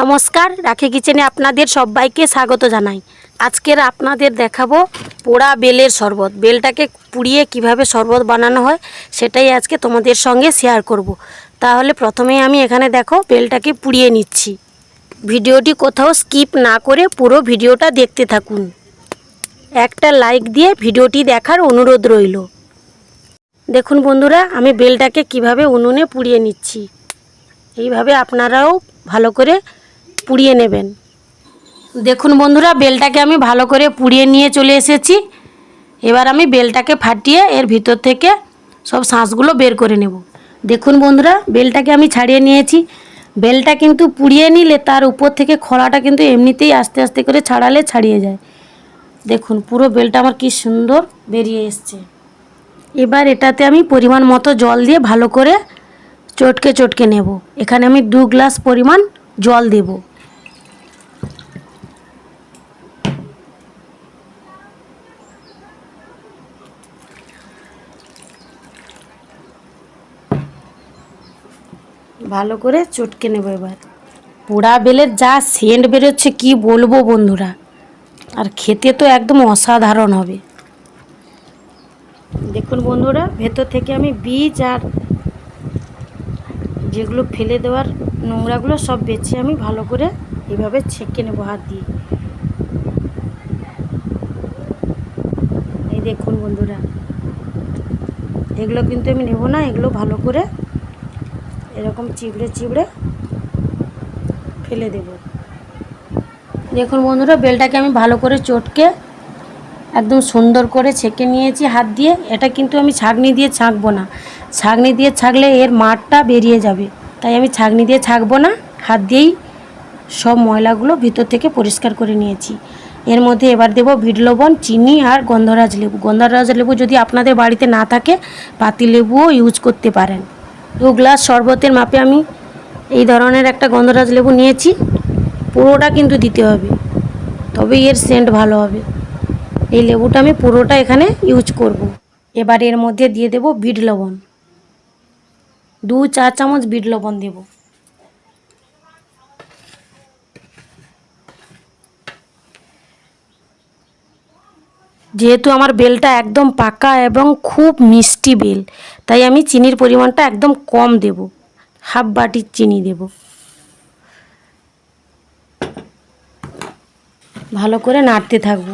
নমস্কার, রাখি কিচেনে আপনাদের সবাইকে স্বাগত জানাই। আজকের আপনাদের দেখাবো পোড়া বেলের শরবত। বেলটাকে পুড়িয়ে কীভাবে শরবত বানানো হয়, সেটাই আজকে তোমাদের সঙ্গে শেয়ার করব। তাহলে প্রথমেই আমি এখানে দেখো, বেলটাকে পুড়িয়ে নিচ্ছি। ভিডিওটি কোথাও স্কিপ না করে পুরো ভিডিওটা দেখতে থাকুন। একটা লাইক দিয়ে ভিডিওটি দেখার অনুরোধ রইল। দেখুন বন্ধুরা, আমি বেলটাকে কীভাবে উনুনে পুড়িয়ে নিচ্ছি। এইভাবে আপনারাও ভালো করে পুড়িয়ে নেবেন। দেখুন বন্ধুরা, বেলটাকে আমি ভালো করে পুড়িয়ে নিয়ে চলে এসেছি। এবার আমি বেলটাকে ফাটিয়ে এর ভিতর থেকে সব শাঁসগুলো বের করে নেব। দেখুন বন্ধুরা, বেলটাকে আমি ছাড়িয়ে নিয়েছি। বেলটা কিন্তু পুড়িয়ে নিলে তার উপর থেকে খোলাটা কিন্তু এমনিতেই আস্তে আস্তে করে ছাড়ালে ছাড়িয়ে যায়। দেখুন, পুরো বেলটা আমার কি সুন্দর বেরিয়ে এসছে। এবার এটাতে আমি পরিমাণ মতো জল দিয়ে ভালো করে চটকে চটকে নেব। এখানে আমি দু গ্লাস পরিমাণ জল দেব। ভালো করে চটকে নেব এবার। পোড়া বেলের যা সেন্ট বেরোচ্ছে, কি বলব বন্ধুরা? আর খেতে তো একদম অসাধারণ হবে। দেখুন বন্ধুরা, ভেতর থেকে আমি বীজ আর যেগুলো ফেলে দেওয়ার নোংরাগুলো সব বেছে আমি ভালো করে এইভাবে ছেঁকে নেব হাত দিয়ে। এই দেখুন বন্ধুরা, এগুলো কিন্তু আমি নেব না, এগুলো ভালো করে এরকম চিবড়ে চিবড়ে ফেলে দেব। দেখুন বন্ধুরা, বেলটাকে আমি ভালো করে চটকে একদম সুন্দর করে ছেঁকে নিয়েছি হাত দিয়ে। এটা কিন্তু আমি ছাঁকনি দিয়ে ছাঁকবো না। ছাঁকনি দিয়ে ছাঁকলে এর মাঠটা বেরিয়ে যাবে। তাই আমি ছাঁকনি দিয়ে ছাঁকবো না। হাত দিয়েই সব ময়লাগুলো ভিতর থেকে পরিষ্কার করে নিয়েছি। এর মধ্যে এবার দেবো বিট লবণ, চিনি আর গন্ধরাজ লেবু। গন্ধরাজ লেবু যদি আপনাদের বাড়িতে না থাকে, পাতি লেবুও ইউজ করতে পারেন। দু গ্লাস শরবতের মাপে আমি এই ধরনের একটা গন্ধরাজ লেবু নিয়েছি। পুরোটা কিন্তু দিতে হবে। তবে এর সেন্ট ভালো হবে। এই লেবুটা আমি পুরোটা এখানে ইউজ করব। এবার এর মধ্যে দিয়ে দেব বিট লবণ। দু চা চামচ বিট লবণ দেব। যেহেতু আমার বেলটা একদম পাকা এবং খুব মিষ্টি বেল, তাই আমি চিনির পরিমাণটা একদম কম দেব। হাফ বাটির চিনি দেব। ভালো করে নাড়তে থাকব।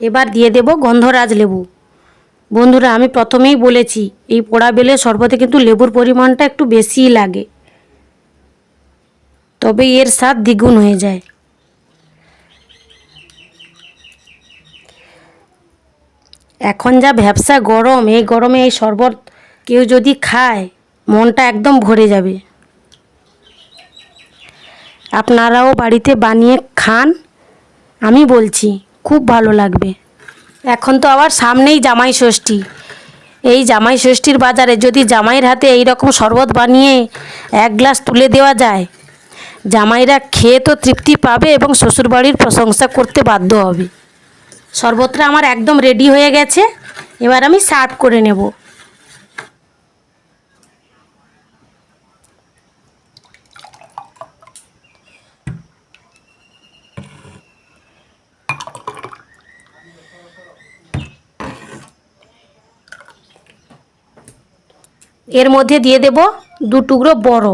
এবার দিয়ে দেব গন্ধরাজ লেবু। বন্ধুরা, আমি প্রথমেই বলেছি, এই পোড়া বেলের শরবতে কিন্তু লেবুর পরিমাণটা একটু বেশিই লাগে। তবে এর স্বাদ দ্বিগুণ হয়ে যায়। এখন যা ব্যবসা গরম, এই গরমে এই শরবত কেউ যদি খায়, মনটা একদম ভরে যাবে। আপনারাও বাড়িতে বানিয়ে খান, আমি বলছি, খুব ভালো লাগবে। এখন তো আবার সামনেই জামাই ষষ্ঠী। এই জামাই ষষ্ঠীর বাজারে যদি জামাইয়ের হাতে এই রকম শরবত বানিয়ে এক গ্লাস তুলে দেওয়া যায়, জামাইরা খেয়ে তো তৃপ্তি পাবে এবং শ্বশুরবাড়ির প্রশংসা করতে বাধ্য হবে। শরবতটা আমার একদম রেডি হয়ে গেছে। এবার আমি সার্ভ করে নেব। এর মধ্যে দিয়ে দেব দু টুকরো বড়।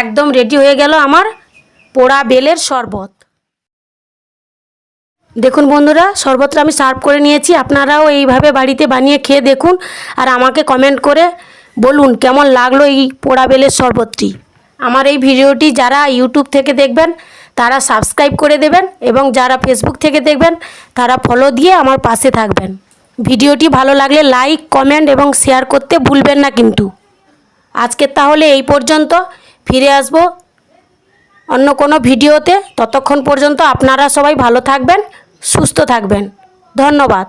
একদম রেডি হয়ে গেল আমার পোড়া বেলের শরবত। দেখুন বন্ধুরা, শরবতটা আমি সার্ভ করে নিয়েছি। আপনারাও এইভাবে বাড়িতে বানিয়ে খেয়ে দেখুন আর আমাকে কমেন্ট করে বলুন কেমন লাগল এই পোড়া বেলের শরবতটি। আমার এই ভিডিওটি যারা ইউটিউব থেকে দেখবেন, তারা সাবস্ক্রাইব করে দেবেন এবং যারা ফেসবুক থেকে দেখবেন, তারা ফলো দিয়ে আমার পাশে থাকবেন। ভিডিওটি ভালো লাগলে লাইক কমেন্ট এবং শেয়ার করতে ভুলবেন না কিন্তু। আজকে তাহলে এই পর্যন্ত। ফিরে আসব। অন্য কোনো ভিডিওতে ততক্ষণ পর্যন্ত আপনারা সবাই ভালো থাকবেন সুস্থ থাকবেন। ধন্যবাদ।